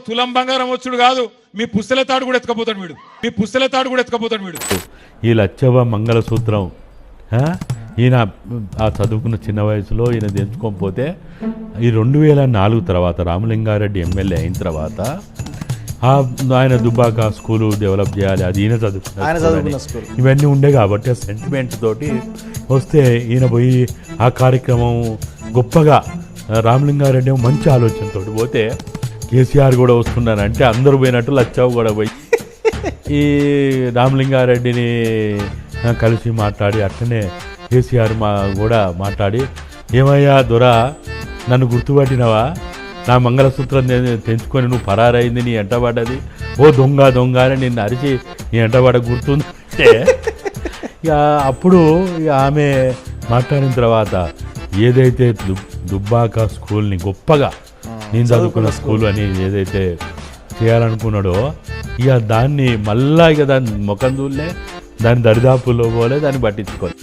తులం బంగారం వచ్చుడు కాదు మీ పుస్తల తాడు కూడా ఎత్తుకపోతాడు వీడు మీ పుస్తల తాడు కూడా ఎత్తుకపోతాడు వీడు ఈ లచ్చవ మంగళసూత్రం ఆ? ఈయన ఆ చదువుకున్న చిన్న వయసులో ఈయన తెంచుకోకపోతే ఈ రెండు వేల నాలుగు తర్వాత రామలింగారెడ్డి ఎమ్మెల్యే అయిన తర్వాత ఆ ఆయన దుబ్బాక స్కూలు డెవలప్ చేయాలి అది ఈయన చదువుకున్న. ఇవన్నీ ఉండే కాబట్టి ఆ సెంటిమెంట్ తోటి వస్తే ఈయన పోయి ఆ కార్యక్రమం గొప్పగా రామలింగారెడ్డి మంచి ఆలోచనతో పోతే కేసీఆర్ కూడా వస్తున్నారంటే అందరూ పోయినట్టు లచ్చావు కూడా పోయి ఈ రామలింగారెడ్డిని కలిసి మాట్లాడి అట్లనే కేసీఆర్ మా కూడా మాట్లాడి ఏమయ్యా దొర నన్ను గుర్తుపట్టినవా? నా మంగళసూత్రం తెంచుకొని నువ్వు పరారైంది నీ ఎంటబడ్డది ఓ దొంగ దొంగ అని నిన్ను అరిచి నీ ఎంటబడ గుర్తుందంటే ఇక అప్పుడు ఇక ఆమె మాట్లాడిన తర్వాత ఏదైతే దుబ్బాక స్కూల్ని గొప్పగా నేను చదువుకున్న స్కూల్ అని ఏదైతే చేయాలనుకున్నాడో ఇక దాన్ని మళ్ళా ఇక దాన్ని ముఖం చూడలే దాని దరిదాపులో పోలే దాన్ని పట్టించుకోలే.